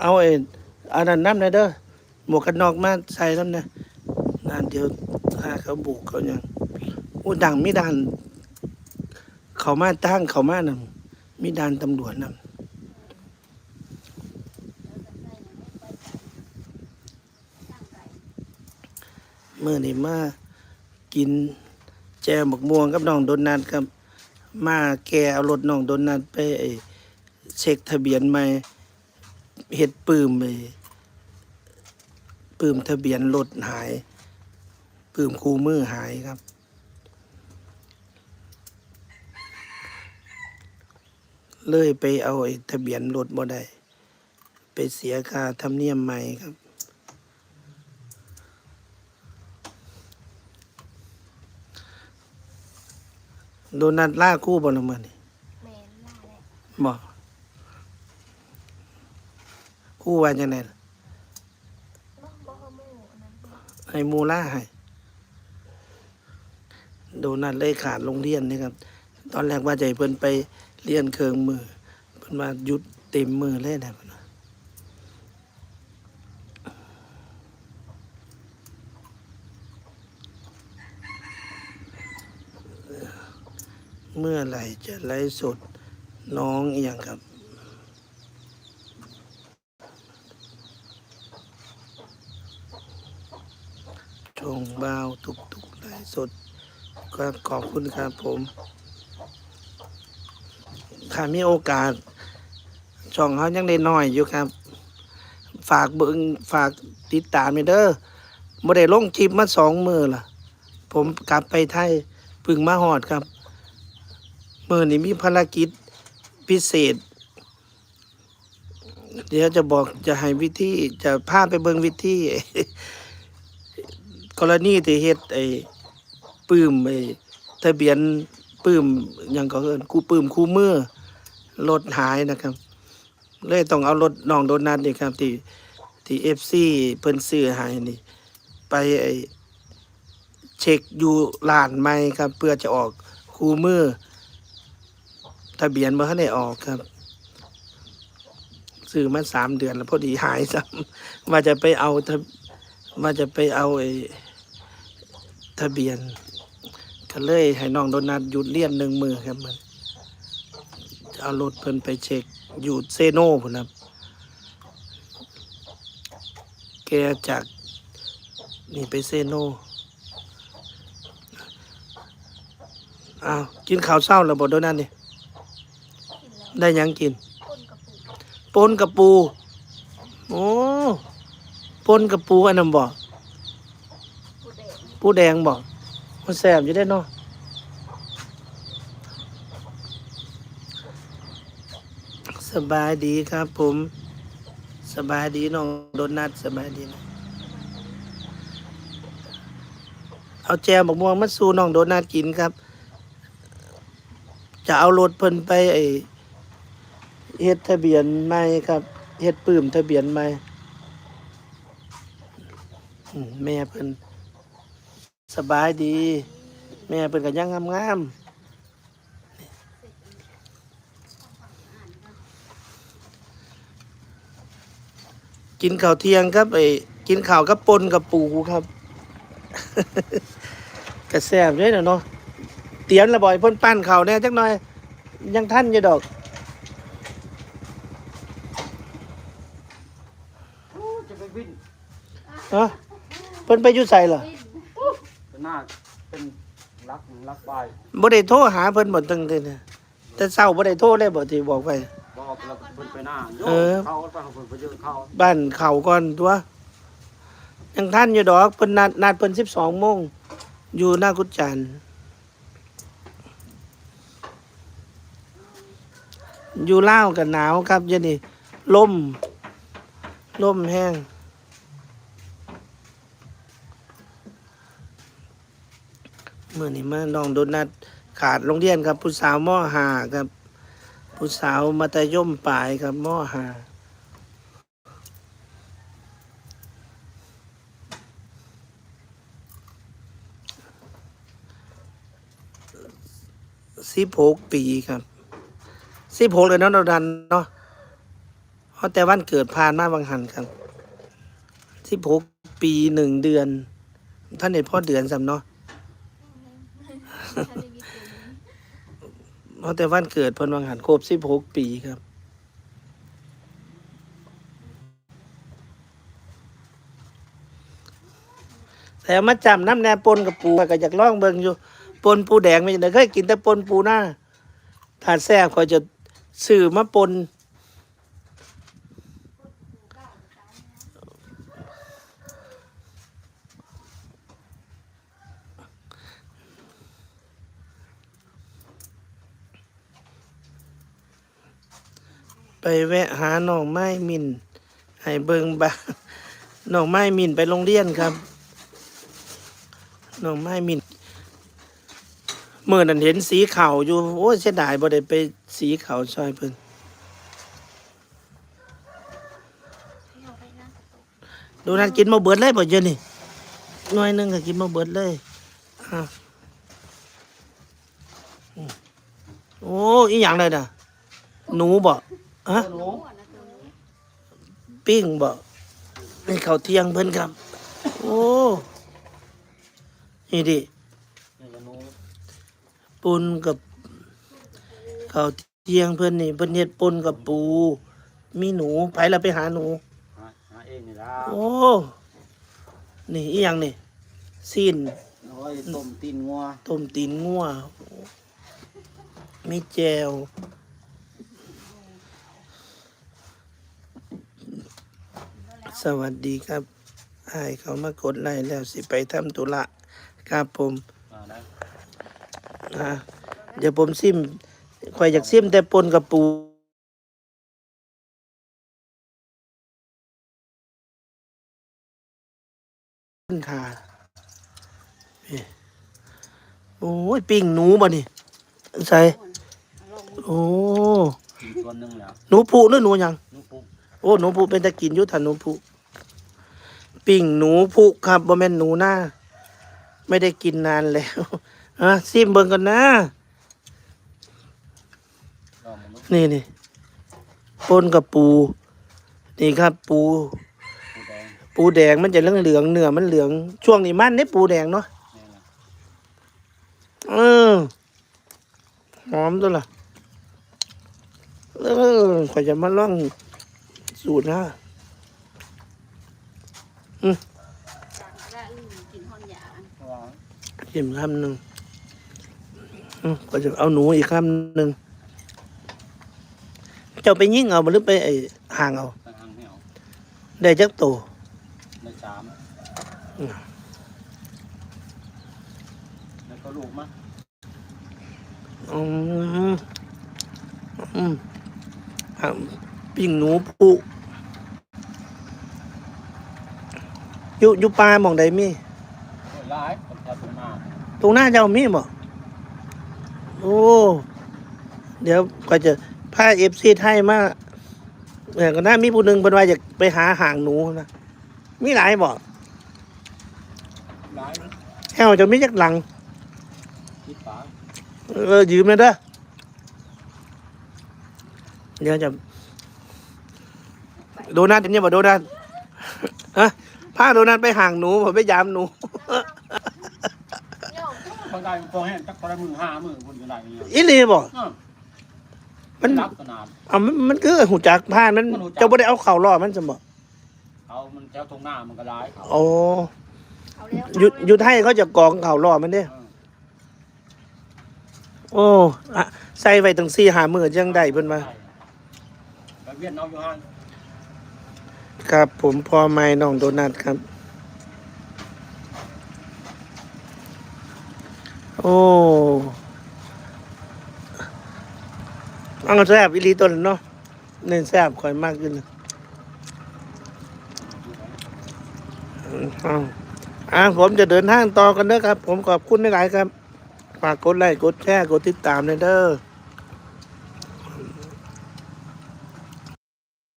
เอาไอ้อันนั้นน้ำหนเด้อหมวกกันน็อกมาใส่น้ำเนี่ยนานเดียวหาเขาบุกเขาอย่างอู้ดังมีด่าน เขามาตั้งเขามานั่นมีด่านตำรวจนั่นเมื่อนี้มากินแจวหมกม่วงกับน้องโดนัทครับมาแกเอารถน้องโดนัทไปเช็คทะเบียนใหม่ เฮ็ดปืมไปปืมทะเบียนรถหาย ปืมคู่มือหายครับ เลยไปเอาไอ้ทะเบียนรถบ่ได้ ไปเสียค่าธรรมเนียมใหม่ครับโดนัทล่าคู่บ่ละมื้อนี่แมนล่าแหละบ่ คู่ว่าจังไดล่ะบ่บ่ฮอหมู่อันนั้นบ่ให้มูล่าให้โดนัทเลยขาดโรงเรียนนี่ครับ ตอนแรกว่าให้เพิ่นไปเรียนเครื่องมือ เพิ่นว่าหยุดเต็มมือเลยนะเพิ่นว่าเมื่อไหร่จะไลฟ์สดน้องอย่างครับ ชงบาวตุกตุกไลฟ์สดก็ขอบคุณครับผมถ้ามีโอกาส ช่องเขายังได้น้อยอยู่ครับ ฝากเบิงฝากติดตามไปเด้อบ่ได้ลงคลิปมาสองมือล่ะ ผมกลับไปไทยพึ่งมาหอดครับ มือนี้มีภารกิจพิเศษ เดี๋ยวจะบอกจะให้วิธีจะพาไปเบิงวิธี กรณีที่เฮ็ดไอ้ปื้มไอ้ทะเบียนปื้มยังก็เอิ้นกูปื้มคู่มือรถหายนะครับ เลยต้องเอารถน้องโดนัทนี่ครับ ที่ที่ FC เพิ่นซื้อให้นี่ ไปไอ้เช็คอยู่ร้านใหม่ครับ เพื่อจะออกคู่มือทะเบียนบ่ทันได้ออกครับซื้อมาสามเดือนแล้วพอดีหายซ้ำว่าจะไปเอาว่าจะไปเอาไอ้ ทะเบียน ก็เลยให้น้องโดนัทหยุดเรียนหนึ่งมือครับมันจะเอารถเพิ่นไปเช็คอยู่เซโน่พุ่นครับ แกจากนี่ไปเซโน่อ้าวกินข้าวเช้าแล้วบ่โดนัทนี่กินแล้วได้หยังกินคนกับปู่ปนกับปู โอ้ปนกับปูอันนั้นบ่ผู้เด็ก ปูแดงบ่มันแซ่บอยู่ได้เนาะสบายดีครับผม สบายดีน้องโดนัทสบายดีนะเอาแจวบักม่วงมาสู่น้องโดนัทกินครับ จะเอารถเพิ่นไปไอเฮ็ดทะเบียนใหม่ครับเฮ็ดปื้มทะเบียนใหม่อืมแม่เพิ่น สบายดี แม่เพิ่นก็ยังงามๆกินข้าวเที่ยงครับไอ้กินข้าวกับปนกับปูครับกระแซบด้วยเนาะเตรียมระบ่อยเพ่นปั้นข้าวแหน่จักหน่อย ยังท่านอยู่ดอกจะไปวิ่งฮะเพิ่นไปอยู่ใส่เหรอเป็น หน้าเป็นรักรักไปบ่ได้โทรหาเพิ่นบ่ตั้งแต่เนี่ยแต่เช้าบ่ได้โทรเลยบ่ที่บอกไป บอกเราเพิ่นไปหน้าโยเออ เขาก็ไปเขาเพิ่นไปเยอะเขาบ้านเขาก่อนตัวยังท่านอยู่ดอกเพิ่นนัดนัดเพิ่น12โมงอยู่หน้ากุดจันทร์อยู่ลาวก็หนาวครับเดี๋ยวนี้ลมลมแห้ง มื่อนี้มาน้องโดนัทขาดโรงเรียนครับ ผู้สาวม่อหาครับ ผู้สาวมัธยมปลายครับม่อหาสิบหกปีครับสิบหกเลยเนาะเราดันเนาะเพราะแต่วันเกิดผ่านมาบางหันครับสิบหกปีหนึ่งเดือน ท่านเด็ดพ่อเดือนสำเนาะ ถ้าได้วิตามิน เพราะแต่วันเกิดเพิ่นบางหันครบสิบหกปีครับแต่มาจำน้ำแนปนกับปูก็อยากล่องเบิ่งอยู่ปนปูแดงไม่ได้เคยกินแต่ปนปูหน้าถ้าแซ่บก็จะซื้อมาปน แวะหาหน่องไม้มินให้เบิงบาหน่องไม้มินไปโรงเรียนครับหน่องไม้มินเมื่อนั้นเห็นสีขาวอยู่โอ้เสียดายบ่ได้ไปสีขาวซอยเพิ่นดูนั่นกินมาเบิดเลยบ่เยอะนี่หน่วยหนึงก็กินมาเบิดเลยอะโอ้อีหยังเลยน่ะหนูบ่ ฮะหนูหัวนะตัวนี้ปิ้งบ่ให้ข้าวเที่ยงเพิ่นครับ โอ้นี่ดินี่ก็หนูปุนกับข้าวเที่ยงเพิ่นนี่เพิ่นเฮ็ดปุนกับปู มีหนูไปแล้วไปหาหนูหาหาเองนี่ละโอ้นี่อีหยังนี่ซีนโอ้ยต้มตีนงัวต้มตีนงัวมีแจว วัสดีครับไอ้ายเขามากดไลค์แล้วสิไปทำธุระครับผมอ่าได้อะเดี๋ยวผมซิมข่อยอยากซิมแต่ปนกับปูค่ะนี่โอ้ยปิ้งหนูบ่นี่ใส่โอ้มีตัวหนึงแล้วหนูผูหรือหนูหยังหนูปุ๊บโอ้หนูผูเป็นตะกินอยุทธาหนูผู ปิ้งหนูผูครับบ่แม่นหนูหน้า ไม่ได้กินนานแล้วอะซิมเบิ่งก่อนนะ นี่นี่ปนกับปู นี่ครับ ปู ปูแดงมันจะเหลืองเหลืองเนื้อมันเหลือง ช่วงนี้มันได้ปูแดงเนาะเออหอมตัวละเออขอยจะมาลองสูตรนะ ได้กินหอนยาเพราะว่าชิมคำหนึ่งอืมก็จะเอาหนูอีกคำหนึ่งเจ้าไปยิ่งเอามาหรือไปไอ้ห่างเอา ตั้งหางเหนียวได้จักโตในสามอืมแล้วก็ลูกมั้งอืมอืมอะปิ้งหนูปุ อยู่อยู่ปลาหมองใดมีโอ้ยหลายคนแถวตรงหน้าตรงหน้าเจ้ามีบ่โอ้เดี๋ยวก็จะพาเอฟซีไทยมาเออก็น่ามีผู้หนึ่งเป็นว่าจะไปหาห่างหนูนะมีหลายบ่หลายนะแฮวจะมีจักหลังคิดฝาเออยืมเลยเด้อเดี๋ยวจะโดนัทเนี่ยบ่โดนัทฮะ พาโดนัทไปห่างหนูผมไปยามหนูโยมบางได้พอแห้งจักคนละมือห้ามือคนก็ได้เนี่ยอีหลีบ่อ้าวมันรับขนาด อะมันมันคือหูจักผ่านมันมันหูจัก เจ้าบ่ได้เอาเข่าล่อมันสมบ่เขามันแถวตรงหน้ามันก็ได้เขาโอ้เอาแล้วอยุดยุดให้เขาจะกองเข่าล่อมันเด้ เออโอ้อะใส่ไว้ตั้งสี่หามือจังได้เพิ่นมาไปเวียนเอาอยู่ห้าง ครับ ผมพ่อไม้น้องโดนัทครับ โอ้อังแซบอีลีต้นเนาะเน้นแซบข่อยมากขึ้นอืมเอาอะผมจะเดินทางต่อกันเด้อครับ ผมขอบคุณหลายครับ ฝากกดไลค์กดแชร์กดติดตามเลยเด้อ